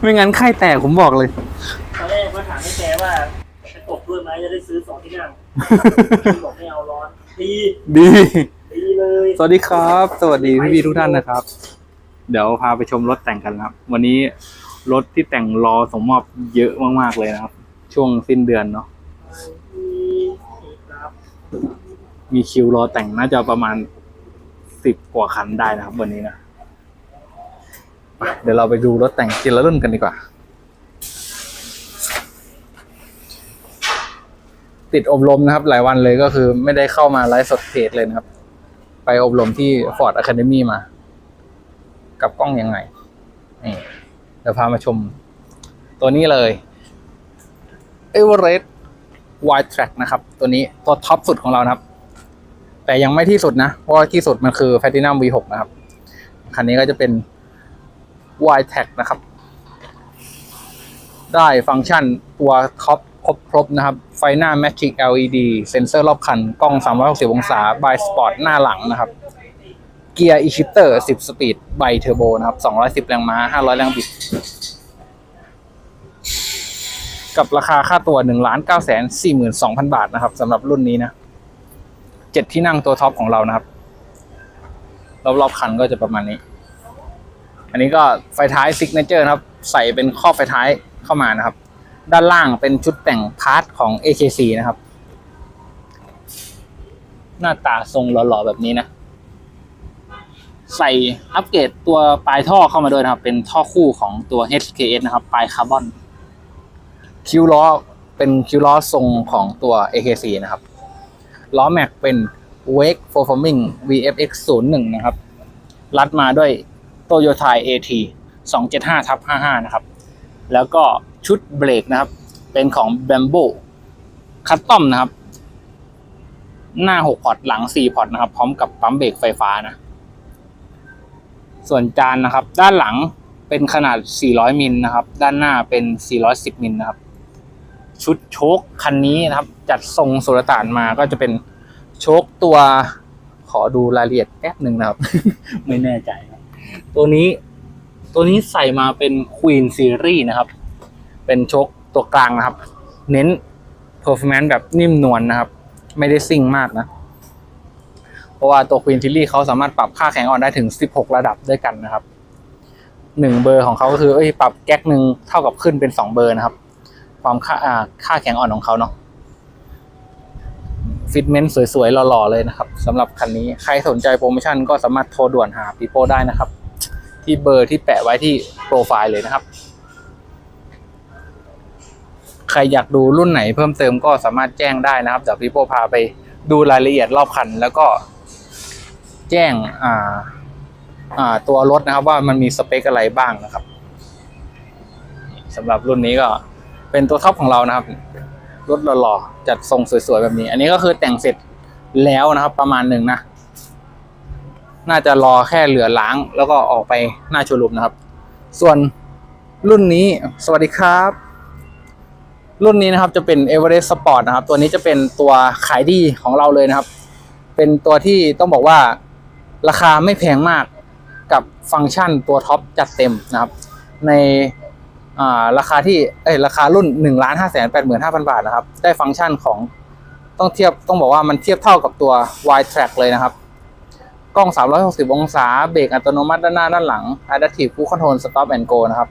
ไม่งั้นไข้แตกผมบอกเลย ตอนแรกมาถามให้แกว่าจะตกด้วยไหมจะได้ซื้อสองที่นั่งพี่บอกไม่เอาร้อน ดีดี ดีเลยสวัสดีครับ สวัสดีพี่พี่ๆทุกท่านนะครับ เดี๋ยวพาไปชมรถแต่งกันนะครับ วันนี้รถที่แต่งรอส่งมอบเยอะมากๆเลยนะครับ ช่วงสิ้นเดือนเนาะดีครับมีคิวรอแต่งน่าจะประมาณสิบกว่าคันได้นะครับ วันนี้นะไป เดี๋ยวเราไปดูรถแต่งทีละรุ่นกันดีกว่า ติดอบรมนะครับ หลายวันเลยก็คือไม่ได้เข้ามาไลฟ์สดเพจเลยนะครับ ไปอบรมที่ Ford Academy มา กับกล้องยังไงนี่เดี๋ยวพามาชม ตัวนี้เลย Everest Wide Track นะครับ ตัวนี้ตัวท็อปสุดของเรานะครับ แต่ยังไม่ที่สุดนะ เพราะที่สุดมันคือ Platinum V6 นะครับ คันนี้ก็จะเป็น w i Track นะครับ ได้ฟังก์ชันตัวท็อปครบครบนะครับ ไฟหน้า Matrix LED เซ็นเซอร์รอบคัน กล้อง 360 องศาบายสปอร์ตหน้าหลังนะครับ เกียร์ e-shifter 10 สปีดไบเทอร์โบนะครับ 210 แรงม้า 500 แรงบิด กับราคาค่าตัว 1 9 4 2 0 0 0 บาทนะครับสำหรับรุ่นนี้นะเจ็ดที่นั่งตัวท็อปของเรานะครับ รอบๆคันก็จะประมาณนี้ อันนี้ก็ไฟท้ายซิกเนเจอร์นะครับ ใส่เป็นครอบไฟท้ายเข้ามานะครับ ด้านล่างเป็นชุดแต่งพาร์ทของ AKC นะครับ หน้าตาทรงหล่อๆ แบบนี้นะ ใส่อัปเกรดตัวปลายท่อเข้ามาด้วยนะครับ เป็นท่อคู่ของตัว HKS นะครับ ปลายคาร์บอน คิวล้อเป็นคิวล้อทรงของตัว AKC นะครับล้อแม็กเป็น Wake Performing VFX 01 นะครับ รัดมาด้วย Toyota AT 275ทับ55นะครับ แล้วก็ชุดเบรกนะครับ เป็นของ Bamboo Custom นะครับ หน้า6พอร์ตหลัง4พอร์ตนะครับ พร้อมกับปั๊มเบรกไฟฟ้านะ ส่วนจานนะครับ ด้านหลังเป็นขนาด 400 มิลนะครับ ด้านหน้าเป็น 410 มิลนะครับ ชุดโชคคันนี้นะครับ จัดทรงสุลต่านมาก็จะเป็นโชคตัวขอดูรายละเอียดแป๊บหนึ่งนะครับ ไม่แน่ใจ ตัวนี้ตัวนี้ใส่มาเป็น Queen Series นะครับ เป็นชคตัวกลางนะครับ เน้น performance แบบนิ่มนวลนะครับ ไม่ได้ซิ่งมากนะ เพราะว่าตัว Queen Series เขาสามารถปรับค่าแข็งอ่อนได้ถึง 16 ระดับด้วยกันนะครับหนึ่งเบอร์ของเขาก็คือเอ้ยปรับแก๊กหนึ่งเท่ากับขึ้นเป็นสองเบอร์นะครับ ความค่าอ่าค่าแข็งอ่อนของเขาเนาะฟิตเมนต์สวยๆหล่อๆเลยนะครับสำหรับคันนี้ใครสนใจโปรโมชั่นก็สามารถโทรด่วนหาปีโป้ได้นะครับ ที่เบอร์ที่แปะไว้ที่โปรไฟล์เลยนะครับ ใครอยากดูรุ่นไหนเพิ่มเติมก็สามารถแจ้งได้นะครับเดี๋ยวพี่โปพาไปดูรายละเอียดรอบคัน แล้วก็แจ้งอ่าอ่าตัวรถนะครับว่ามันมีสเปคอะไรบ้างนะครับสำหรับรุ่นนี้ก็เป็นตัวท็อปของเรานะครับรถหล่อๆจัดทรงสวยๆแบบนี้ อันนี้ก็คือแต่งเสร็จแล้วนะครับประมาณหนึ่งนะ น่าจะรอแค่เหลือล้าง แล้วก็ออกไปหน้าโชว์รูมนะครับ ส่วนรุ่นนี้สวัสดีครับ รุ่นนี้นะครับจะเป็น Everest Sport นะครับ ตัวนี้จะเป็นตัวขายดีของเราเลยนะครับ เป็นตัวที่ต้องบอกว่าราคาไม่แพงมากกับฟังก์ชันตัวท็อปจัดเต็มนะครับ ในาราคาที่เอ้ราคารุ่น1นึ่งล้านห้าแสนแปดหมื่นห้าพันบาทนะครับ ได้ฟังก์ชันของต้องเทียบต้องบอกว่ามันเทียบเท่ากับตัว wide track เลยนะครับ กล้อง 360 องศา เบรกอัตโนมัติด้านหน้าด้านหลัง Adaptive Cruise Control Stop and Go นะครับ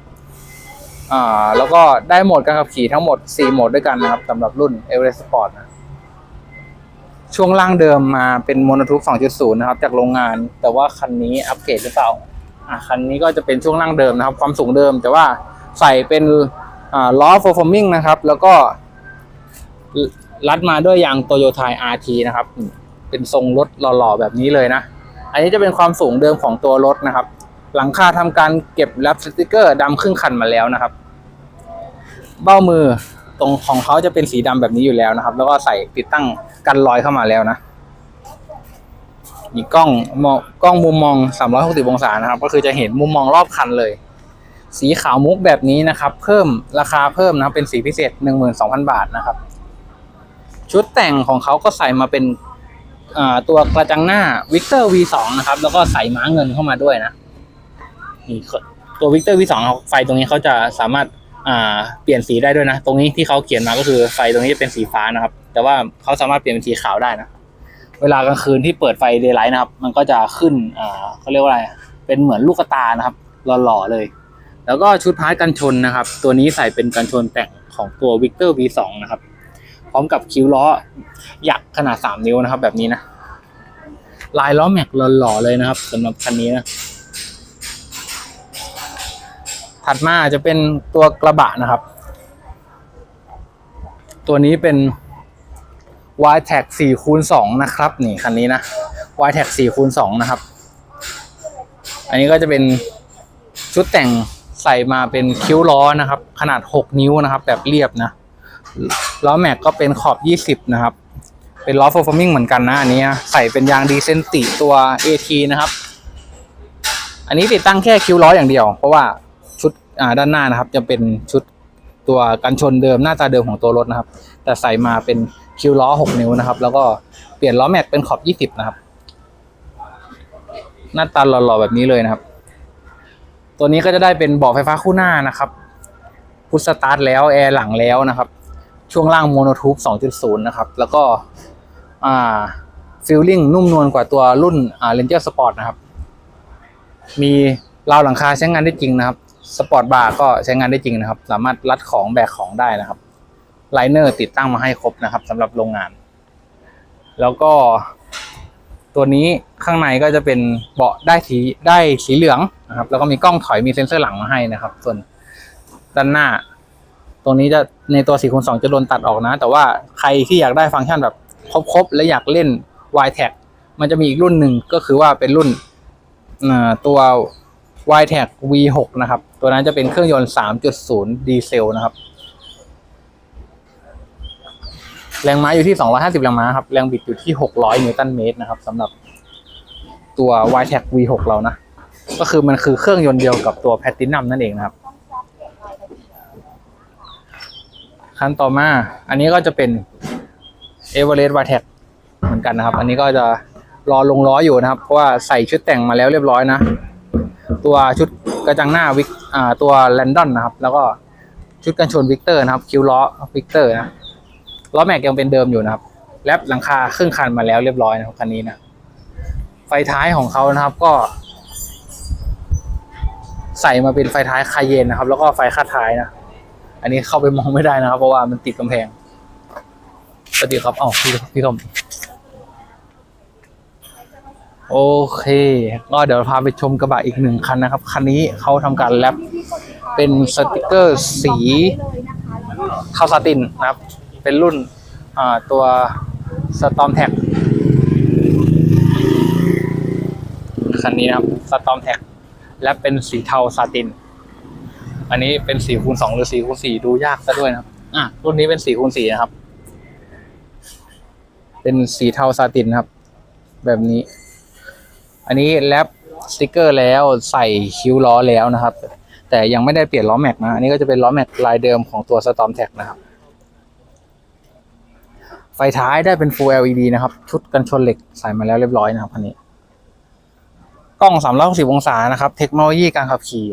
อ่า แล้วก็ได้โหมดการขับขี่ทั้งหมด 4 โหมดด้วยกันนะครับสำหรับรุ่น Everest Sport นะช่วงล่างเดิมมาเป็นโมโนทูป2.0 นะครับ จากโรงงาน แต่ว่าคันนี้อัปเกรดหรือเปล่า อะคันนี้ก็จะเป็นช่วงล่างเดิมนะครับ ความสูงเดิม แต่ว่าใส่เป็นล้อ performing นะครับ แล้วก็รัดมาด้วยยางโตโยต้า RT นะครับ เป็นทรงรถหล่อๆ แบบนี้เลยนะ อันนี้จะเป็นความสูงเดิมของตัวรถนะครับ หลังคาทำการเก็บแรปสติกเกอร์ดำครึ่งคันมาแล้วนะครับ เบ้ามือตรงของเขาจะเป็นสีดำแบบนี้อยู่แล้วนะครับ แล้วก็ใส่ติดตั้งกันรอยเข้ามาแล้วนะมีกล้องมองกล้องมุมมอง 360 องศานะครับ ก็คือจะเห็นมุมมองรอบคันเลย สีขาวมุกแบบนี้นะครับ เพิ่มราคาเพิ่มนะครับเป็นสีพิเศษ 12,000 บาทนะครับ ชุดแต่งของเขาก็ใส่มาเป็น ตัวกระจังหน้า Victor V2 นะครับ แล้วก็ใส่ม้าเงินเข้ามาด้วยนะนี่ตัววิกเตอร์ V2 ไฟตรงนี้เขาจะสามารถเปลี่ยนสีได้ด้วยนะ ตรงนี้ที่เขาเขียนมาก็คือไฟตรงนี้เป็นสีฟ้านะครับ แต่ว่าเขาสามารถเปลี่ยนเป็นสีขาวได้นะ เวลากลางคืนที่เปิดไฟเดย์ไลท์นะครับ มันก็จะขึ้นเขาเรียกว่าอะไร เป็นเหมือนลูกตานะครับ หล่อๆเลย แล้วก็ชุดพาร์ทกันชนนะครับ ตัวนี้ใส่เป็นกันชนแต่งของตัววิกเตอร์ V2 นะครับ พร้อมกับคิ้วล้อหยักขนาด 3 นิ้วนะครับ แบบนี้นะ ลายล้อแม็กหล่อๆเลยนะครับสำหรับคันนี้นะ ถัดมาจะเป็นตัวกระบะนะครับ ตัวนี้เป็น y t a g 4คูณ2นะครับ นี่คันนี้นะ y t a g 4คูณ2นะครับ อันนี้ก็จะเป็นชุดแต่งใส่มาเป็นคิ้วล้อนะครับ ขนาด 6 นิ้วนะครับ แบบเรียบนะ ล้อแม็กก็เป็นขอบ 20 นะครับ เป็นล้อ performing เหมือนกันนะอันนี้ใส่เป็นยางดีเซนติตัว AT นะครับ อันนี้ติดตั้งแค่คิ้วล้ออย่างเดียว เพราะว่าชุดด้านหน้านะครับ จะเป็นชุดตัวกันชนเดิมหน้าตาเดิมของตัวรถนะครับ แต่ใส่มาเป็นคิ้วล้อ 6 นิ้วนะครับ แล้วก็เปลี่ยนล้อแม็กเป็นขอบ 20 นะครับ หน้าตาหล่อๆแบบนี้เลยนะครับ ตัวนี้ก็จะได้เป็นเบาะไฟฟ้าคู่หน้านะครับพุชสตาร์ทแล้วแอร์หลังแล้วนะครับ ช่วงล่างโมโนทูบ2.0 นะครับ แล้วก็ฟิลลิ่งนุ่มนวลกว่าตัวรุ่นอ่า Ranger Sport นะครับ มีราวหลังคาใช้งานได้จริงนะครับสปอร์ตบาร์ก็ใช้งานได้จริงนะครับ สามารถรัดของแบกของได้นะครับไลเนอร์ติดตั้งมาให้ครบนะครับสำหรับโรงงาน แล้วก็ตัวนี้ข้างในก็จะเป็นเบาะได้สีได้สีเหลืองนะครับ แล้วก็มีกล้องถอยมีเซ็นเซอร์หลังมาให้นะครับ ส่วนด้านหน้า ตรงนี้จะในตัว4คูณ2จะโดนตัดออกนะ แต่ว่าใครที่อยากได้ฟังก์ชันแบบครบๆ และอยากเล่น y t a g มันจะมีอีกรุ่นหนึ่งก็คือว่าเป็นรุ่นตัว y t a g V6 นะครับ ตัวนั้นจะเป็นเครื่องยนต์ 3.0 ดีเซลนะครับ แรงม้าอยู่ที่ 250 แรงม้าครับ แรงบิดอยู่ที่ 600 นิวตันเมตรนะครับสำหรับตัว y t a g V6 เรานะ ก็คือมันคือเครื่องยนต์เดียวกับตัว Platinum นั่นเองนะครับ คันต่อมา อันนี้ก็จะเป็น e v e r e s t v i t e c เหมือนกันนะครับ อันนี้ก็จะรอลงล้ออยู่นะครับ เพราะว่าใส่ชุดแต่งมาแล้วเรียบร้อยนะ ตัวชุดกระจังหน้าวิกอ่าตัวแลนดอนนะครับ แล้วก็ชุดกันชนวิกเตอร์นะครับ คิวล้อวิกเตอร์นะ ล้อแม็กยังเป็นเดิมอยู่นะครับ แลบหลังคาครึ่งคันมาแล้วเรียบร้อยนะครับคันนี้นะ ไฟท้ายของเขานะครับก็ ใส่มาเป็นไฟท้ายคาเยนนะครับ แล้วก็ไฟคาดท้ายนะ อันนี้เข้าไปมองไม่ได้นะครับ เพราะว่ามันติดกำแพงสวัสดีครับอ้าพี่พี่ต้มโอเค ก็เดี๋ยวพาไปชมกระบะอีกหนึ่งคันนะครับ คันนี้เขาทำการแรปเป็นสติกเกอร์สีเทาซาตินนะครับ เป็นรุ่นอ่าตัวสตอมแท็กคันนี้นะครับสตอมแท็กและเป็นสีเทาซาติน อันนี้เป็นสี่คูณสองหรือสี่คูณสี่ดูยากซะด้วยนะครับ อะรุ่นนี้เป็นสี่คูณสี่นะครับ เป็นสีเทาซาตินครับ แบบนี้ อันนี้แรปสติกเกอร์แล้วใส่คิ้วล้อแล้วนะครับ แต่ยังไม่ได้เปลี่ยนล้อแม็กนะอันนี้ก็จะเป็นล้อแม็กลายเดิมของตัว Storm t a c นะครับ ไฟท้ายได้เป็น Full LED นะครับ ชุดกันชนเหล็กใส่มาแล้วเรียบร้อยนะครับคันนี้กล้อง 360 องศานะครับ เทคโนโลยีการขับขี่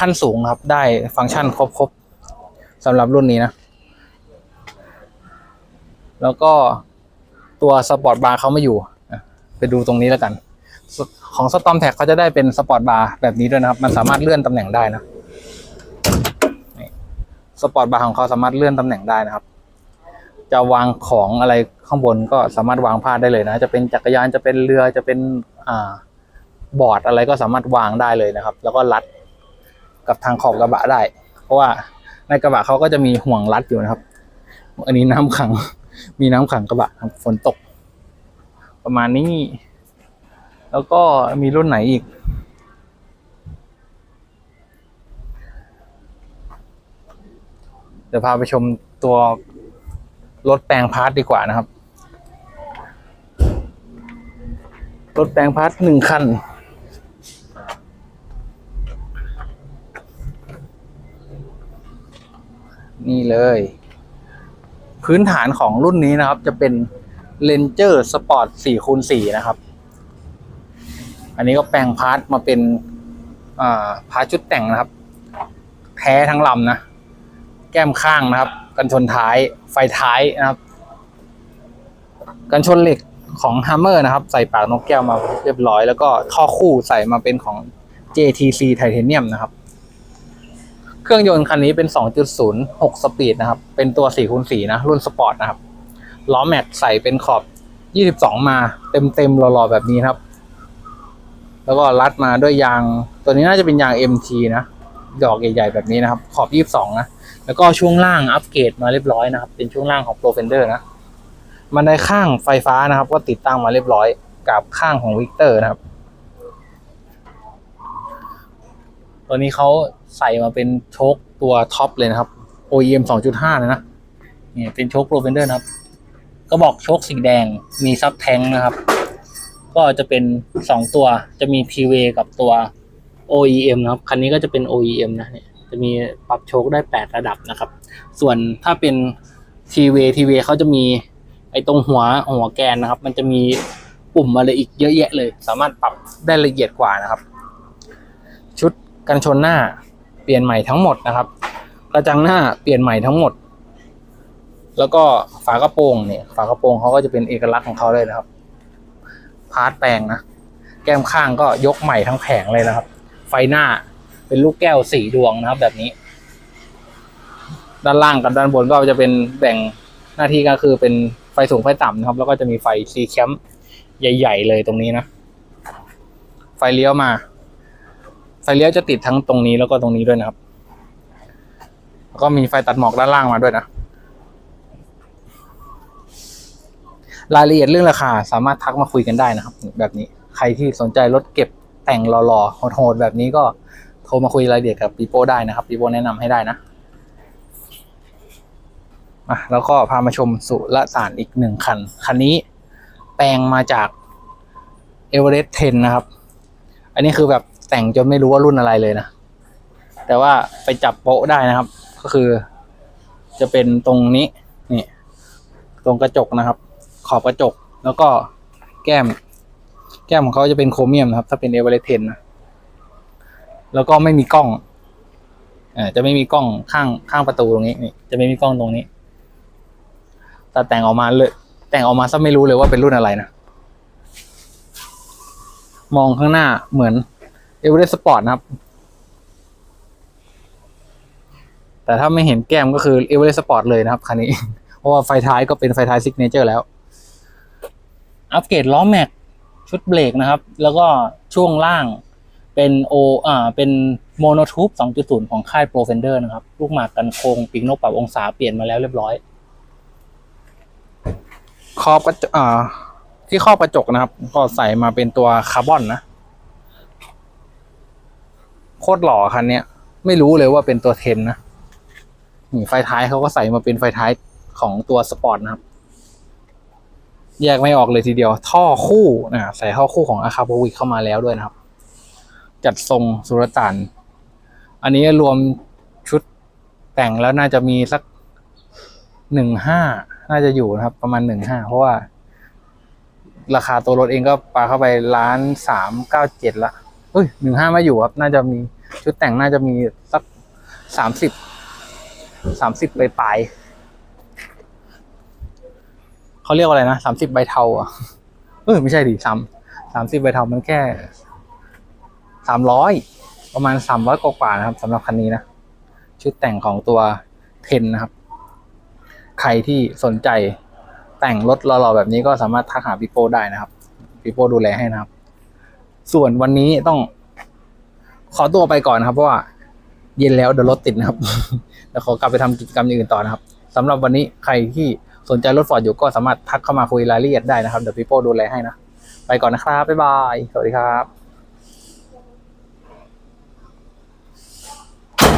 ขั้นสูงครับ ได้ฟังก์ชันครบๆสำหรับรุ่นนี้นะ แล้วก็ตัวสปอร์ตบาร์เขาไม่อยู่ไปดูตรงนี้แล้วกัน ของสตอมแท็กเขาจะได้เป็นสปอร์ตบาร์แบบนี้ด้วยนะครับ มันสามารถเลื่อนตำแหน่งได้นะสปอร์ตบาร์ของเขาสามารถเลื่อนตำแหน่งได้นะครับ จะวางของอะไรข้างบนก็สามารถวางพาดได้เลยนะ จะเป็นจักรยานจะเป็นเรือจะเป็นอ่าบอร์ดอะไรก็สามารถวางได้เลยนะครับ แล้วก็รัด กับทางขอบกระบะได้ เพราะว่าในกระบะเขาก็จะมีห่วงรัดอยู่นะครับ อันนี้น้ำขัง มีน้ำขังกระบะครับฝนตก ประมาณนี้ แล้วก็มีรุ่นไหนอีก เดี๋ยวพาไปชมตัวรถแปลงพาร์ทดีกว่านะครับ รถแปลงพาร์ทหนึ่งคัน นี่เลย พื้นฐานของรุ่นนี้นะครับ จะเป็น Ranger Sport 4คูณ4นะครับ อันนี้ก็แปลงพาร์ทมาเป็นอ่าพาชุดแต่งนะครับ แท้ทั้งลำนะ แก้มข้างนะครับ กันชนท้ายไฟท้ายนะครับ กันชนเหล็กของ Hammer นะครับ ใส่ปากนกแก้วมาเรียบร้อย แล้วก็ท่อคู่ใส่มาเป็นของ JTC Titanium นะครับ เครื่องยนต์คันนี้เป็น 2.0 6 สปีดนะครับ เป็นตัว4คูณ4นะ รุ่นสปอร์ตนะครับ ล้อแม็กใส่เป็นขอบ 22 มา เต็มเต็มๆหล่อๆ แบบนี้ครับ แล้วก็รัดมาด้วยยาง ตัวนี้น่าจะเป็นยาง MT นะดอกใหญ่ๆแบบนี้นะครับ ขอบ 22 นะ แล้วก็ช่วงล่างอัปเกรดมาเรียบร้อยนะครับ เป็นช่วงล่างของ Pro Fender นะ มันได้ข้างไฟฟ้านะครับ ก็ติดตั้งมาเรียบร้อย กับข้างของวิกเตอร์นะครับ ตัวนี้เขา ใส่มาเป็นโชคตัวท็อปเลยนะครับ OEM 2.5 เลยนะนี่เป็นโชค Pro Fender นะครับ ก็บอกโชคสีแดงมีซับแทงนะครับ ก็จะเป็นสองตัวจะมี t v กับตัว OEM นะครับคันนี้ก็จะเป็น OEM นะเนี่ยจะมีปรับโชคได้ 8 ระดับนะครับ ส่วนถ้าเป็น t v t v เขาจะมีไอ้ตรงหัวหัวแกนนะครับ มันจะมีปุ่มอะไรอีกเยอะแยะเลย สามารถปรับได้ละเอียดกว่านะครับ ชุดกันชนหน้า ลี่ยนใหม่ทั้งหมดนะครับ กระจังหน้าเปลี่ยนใหม่ทั้งหมด แล้วก็ฝากระโปรงเนี่ย ฝากระโปรงเขาก็จะเป็นเอกลักษณ์ของเขาเลยนะครับ พาร์ทแปลงนะแก้มข้างก็ยกใหม่ทั้งแผงเลยนะครับ ไฟหน้าเป็นลูกแก้วสี่ดวงนะครับ แบบนี้ ด้านล่างกับด้านบนก็จะเป็นแบ่งหน้าที่ก็คือเป็นไฟสูงไฟต่ำนะครับ แล้วก็จะมีไฟซีแคมใหญ่ ๆ เลยตรงนี้นะ ไฟเลี้ยวมา ไฟเลี้ยวจะติดทั้งตรงนี้แล้วก็ตรงนี้ด้วยนะครับ แล้วก็มีไฟตัดหมอกด้านล่างมาด้วยนะ รายละเอียดเรื่องราคาสามารถทักมาคุยกันได้นะครับ แบบนี้ใครที่สนใจรถเก็บแต่งหล่อๆโหดๆแบบนี้ก็โทรมาคุยรายละเอียดกับปีโป้ได้นะครับปีโป้แนะนำให้ได้นะอะแล้วก็พามาชมสุรสารอีกหนึ่งคัน คันนี้แปลงมาจากเอเวอเรสต์10นะครับ อันนี้คือแบบ แต่งจนไม่รู้ว่ารุ่นอะไรเลยนะ แต่ว่าไปจับโป๊ะได้นะครับ ก็คือ จะเป็นตรงนี้นี่ ตรงกระจกนะครับ ขอบกระจกแล้วก็แก้ม แก้มของเขาจะเป็นโครเมียมนะครับ ถ้าเป็นเอเวอเรสต์นะแล้วก็ไม่มีกล้องอ่าจะไม่มีกล้องข้างข้างประตูตรงนี้นี่จะไม่มีกล้องตรงนี้แต่แต่งออกมาเลยแต่งออกมาซะไม่รู้เลยว่าเป็นรุ่นอะไรนะ มองข้างหน้าเหมือน เอเวอเรสต์สปอร์ตนะครับ แต่ถ้าไม่เห็นแก้มก็คือเอเวอเรสต์สปอร์ตเลยนะครับคันนี้ เพราะว่าไฟท้ายก็เป็นไฟท้ายซิกเนเจอร์แล้ว อัปเกรดล้อแม็กชุดเบรกนะครับ แล้วก็ช่วงล่างเป็นโออ่าเป็นโมโนทูบ2.0 ของค่ายโปรเฟนเดอร์นะครับ ลูกหมากกันโคงปีกนกปรับองศาเปลี่ยนมาแล้วเรียบร้อย ครอบกระจกอ่าที่ครอบกระจกนะครับ ก็ใส่มาเป็นตัวคาร์บอนนะ โคตรหล่อคันเนี้ย ไม่รู้เลยว่าเป็นตัวเทนนะนี่ไฟท้ายเขาก็ใส่มาเป็นไฟท้ายของตัวสปอร์ตนะครับ แยกไม่ออกเลยทีเดียว ท่อคู่นะใส่ท่อคู่ของอาคาโบวิกเข้ามาแล้วด้วยนะครับ จัดทรงสุรต่าน อันนี้รวมชุดแต่งแล้วน่าจะมีสักหนึ่งห้าน่าจะอยู่นะครับ ประมาณหนึ่งห้าเพราะว่า ราคาตัวรถเองก็ปาเข้าไปล้านสามเก้าเจ็ดละ เอ้ยหนึ่งห้าไม่อยู่ครับ น่าจะมีชุดแต่งน่าจะมีสักสามสิบสามสิบปลายๆเขาเรียกว่าอะไรนะสามสิบใบเทาอะเออไม่ใช่ดิสามสามสิบใบเทามันแค่สามร้อยประมาณสามร้อยกว่านะครับสำหรับคันนี้นะชุดแต่งของตัวเทนนะครับ ใครที่สนใจแต่งรถหล่อๆแบบนี้ก็สามารถทักหาพี่โป้ได้นะครับพี่โป้ดูแลให้นะครับ ส่วนวันนี้ต้องขอตัวไปก่อนครับ เพราะว่าเย็นแล้วเดี๋ยวรถติดนะครับแล้วขอกลับไปทำกิจกรรมอย่างอื่นต่อนะครับสำหรับวันนี้ใครที่สนใจรถฟอร์ดอยู่ก็สามารถทักเข้ามาคุยรายละเอียดได้นะครับเดี๋ยวพี่โป้ดูแลให้นะ ไปก่อนนะครับบ๊ายบาย สวัสดีครับ